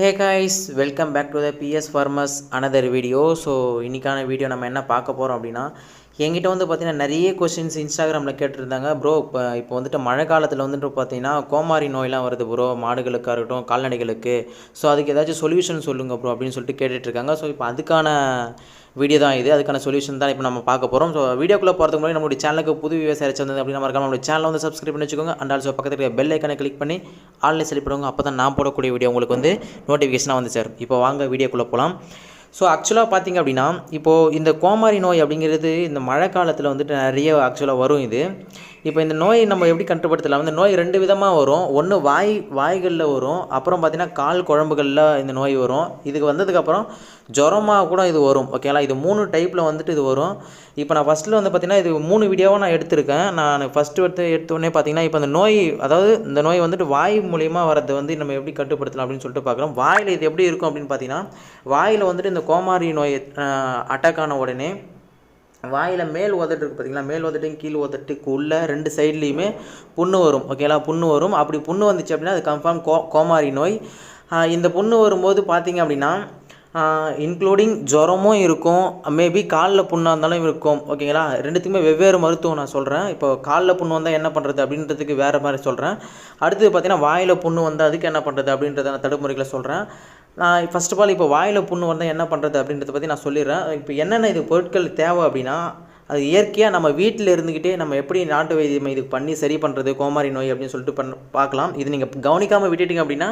Hey guys welcome back to the BS farmers another video so இன்றைக்கான video நம்ம என்ன பார்க்க போகிறோம் அப்படின்னா என்கிட்ட வந்து பார்த்திங்கன்னா நிறைய கொஷின்ஸ் இன்ஸ்டாகிராமில் கேட்டிருந்தாங்க. ப்ரோ இப்போ இப்போ வந்துட்டு மழை காலத்தில் வந்துட்டு பார்த்தீங்கன்னா கோமாரி நோயெலாம் வருது ப்ரோ மாடுகளுக்காக இருக்கட்டும் கால்நடைகளுக்கு. ஸோ அதுக்கு ஏதாச்சும் சொல்யூஷன் சொல்லுங்கள் ப்ரோ அப்படின்னு சொல்லிட்டு கேட்டுட்ருக்காங்க ஸோ இப்போ அதுக்கான வீடியோ தான் இது. அதுக்கான சொல்யூஷன் தான் இப்போ நம்ம பார்க்க போகிறோம் ஸோ வீடியோக்குள்ளே போகிறதுக்கு முன்னாடி நம்மளுடைய சேனலுக்கு புது விவசாய வந்தது அப்படின்னு மறக்காம நம்மளுடைய சேனலை வந்து சப்ஸ்கிரைப் பண்ணி வச்சுக்கோங்க. அண்ட் ஆல்சோ பக்கத்தில் இருக்க பெல் ஐக்கனை கிளிக் பண்ணி ஆன்லைன் செலக்ட் பண்ணுவாங்க அப்போ தான் நான் போடக்கூடிய வீடியோ உங்களுக்கு வந்து நோட்டிஃபிகேஷனாக வந்து சார் இப்போ வாங்க வீடியோக்குள்ளே போகலாம் ஸோ ஆக்சுவலாக பார்த்திங்க அப்படின்னா இப்போது இந்த கோமாரி நோய் அப்படிங்கிறது இந்த மழை காலத்தில் வந்துட்டு நிறைய ஆக்சுவலாக வரும் இது. இப்போ இந்த நோய் நம்ம எப்படி கட்டுப்படுத்தலாம்? இந்த நோய் ரெண்டு விதமாக வரும். ஒன்று வாய் வாய்களில் வரும். அப்புறம் பார்த்தீங்கன்னா கால் குழம்புகளில் இந்த நோய் வரும். இதுக்கு வந்ததுக்கப்புறம் ஜுரமாக கூட இது வரும். ஓகேங்களா இது மூணு டைப்பில் வந்துட்டு இது வரும். இப்போ நான் ஃபஸ்ட்டில் வந்து பார்த்தீங்கன்னா இது மூணு வீடியோவாக நான் எடுத்திருக்கேன். நான் ஃபஸ்ட்டு எடுத்து எடுத்தோடனே பார்த்தீங்கன்னா இப்போ இந்த நோய் அதாவது இந்த நோய் வந்துட்டு வாய் மூலியமாக வரதை வந்து நம்ம எப்படி கட்டுப்படுத்தலாம் அப்படின்னு சொல்லிட்டு பார்க்குறோம் வாயில் இது எப்படி இருக்கும் அப்படின்னு பார்த்தீங்கன்னா வாயில் வந்துட்டு இந்த கோமாரி நோய் அட்டாக் ஆன உடனே வாயில் மேல் உதட்டு இருக்குது பார்த்தீங்களா மேல் உதட்டையும் கீழ் உதட்டுக்குள்ளே ரெண்டு சைட்லேயுமே புண்ணு வரும். ஓகேங்களா புண்ணு வரும். அப்படி புண்ணு வந்துச்சு அப்படின்னா அது கன்ஃபார்ம் கோ கோமாரி நோய். இந்த புண்ணு வரும்போது பார்த்தீங்க அப்படின்னா இன்க்ளூடிங் ஜுரமும் இருக்கும். மேபி காலில் புண்ணாக இருந்தாலும் இருக்கும். ஓகேங்களா ரெண்டுத்துக்குமே வெவ்வேறு மருத்துவம் நான் சொல்கிறேன் இப்போ காலில் புண்ணு வந்தால் என்ன பண்ணுறது அப்படின்றதுக்கு வேறு மாதிரி சொல்கிறேன் அடுத்தது பார்த்தீங்கன்னா வாயில் புண்ணு வந்தால் அதுக்கு என்ன பண்ணுறது அப்படின்றத நான் தடுப்புமுறைகளை சொல்கிறேன் நான் ஃபஸ்ட் ஆஃப் ஆல் இப்போ வாயில் புண்ணு வந்தால் என்ன பண்ணுறது அப்படின்றத பற்றி நான் சொல்லிடுறேன். இப்போ என்னென்ன இது பொருட்கள் தேவை அப்படின்னா அது இயற்கையாக நம்ம வீட்டில் இருந்துக்கிட்டே நம்ம எப்படி நாட்டு வைத்தியம் இதுக்கு பண்ணி சரி பண்ணுறது கோமாரி நோய் அப்படின்னு சொல்லிட்டு பண்ண பார்க்கலாம். இது நீங்கள் கவனிக்காமல் விட்டுட்டீங்க அப்படின்னா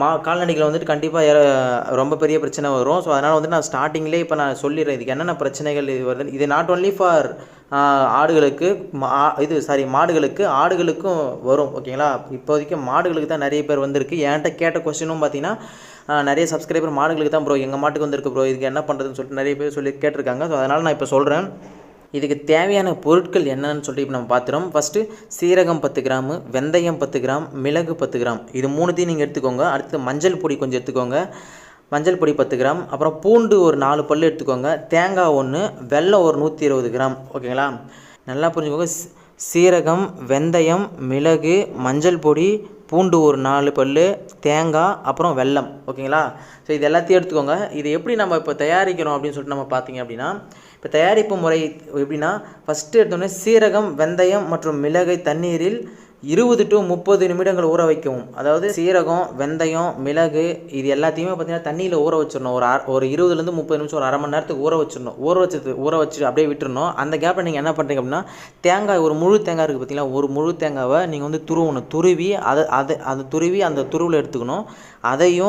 மா கால்நடைகளை வந்துட்டு கண்டிப்பாக ரொம்ப பெரிய பிரச்சனை வரும். ஸோ அதனால் வந்து நான் ஸ்டார்டிங்லேயே இப்போ நான் சொல்லிடுறேன். இதுக்கு என்னென்ன பிரச்சனைகள் இது வருது? இது நாட் ஓன்லி ஃபார் ஆடுகளுக்கு மா இது சாரி மாடுகளுக்கு ஆடுகளுக்கும் வரும் ஓகேங்களா இப்போதைக்கு மாடுகளுக்கு தான் நிறைய பேர் வந்திருக்கு. என்கிட்ட கேட்ட கொஸ்டினும் பார்த்தீங்கன்னா நிறைய சப்ஸ்கிரைபர் மாடுகளுக்கு தான் ப்ரோ எங்கள் மாட்டுக்கு வந்திருக்கு ப்ரோ இதுக்கு என்ன பண்ணுறதுன்னு சொல்லிட்டு நிறைய பேர் சொல்லி கேட்டிருக்காங்க. ஸோ அதனால் நான் இப்போ சொல்கிறேன் இதுக்கு தேவையான பொருட்கள் என்னென்னு சொல்லிட்டு இப்போ நம்ம பார்த்துறோம் ஃபஸ்ட்டு சீரகம் பத்து கிராமு வெந்தயம் பத்து கிராம் மிளகு பத்து கிராம். இது மூணுத்தையும் நீங்கள் எடுத்துக்கோங்க. அடுத்து மஞ்சள் பொடி கொஞ்சம் எடுத்துக்கோங்க. மஞ்சள் பொடி பத்து கிராம். அப்புறம் பூண்டு ஒரு நாலு பல் எடுத்துக்கோங்க. தேங்காய் ஒன்று வெள்ளம் ஒரு நூற்றி இருபது கிராம். ஓகேங்களா? நல்லா புரிஞ்சுக்கோங்க. சீரகம் வெந்தயம் மிளகு மஞ்சள் பொடி பூண்டு ஒரு நாலு பல் தேங்காய் அப்புறம் வெல்லம். ஓகேங்களா? ஸோ இது எல்லாத்தையும் எடுத்துக்கோங்க. இது எப்படி நம்ம இப்போ தயாரிக்கிறோம் அப்படின்னு சொல்லிட்டு நம்ம பார்த்தீங்க அப்படின்னா இப்போ தயாரிப்பு முறை எப்படின்னா ஃபஸ்ட்டு எடுத்தோடனே சீரகம் வெந்தயம் மற்றும் மிளகை தண்ணீரில் இருபது டு முப்பது நிமிடங்கள் ஊற வைக்கவும். அதாவது சீரகம் வெந்தயம் மிளகு இது எல்லாத்தையுமே பார்த்தீங்கன்னா தண்ணியில் ஊற வச்சிடணும். ஒரு ஒரு இருபதுலேருந்து முப்பது நிமிஷம் ஒரு அரை மணி நேரத்துக்கு ஊற வச்சிடணும். ஊற வச்சது ஊற வச்சு அப்படியே விட்டுருணும் அந்த கேப்பில் நீங்கள் என்ன பண்ணுறீங்க அப்படின்னா தேங்காய் ஒரு முழு தேங்காய் இருக்குது பார்த்தீங்களா ஒரு முழு தேங்காவை நீங்கள் வந்து துருவணும். துருவி அதை அதை அந்த துருவி அந்த துருவில் எடுத்துக்கணும். அதையும்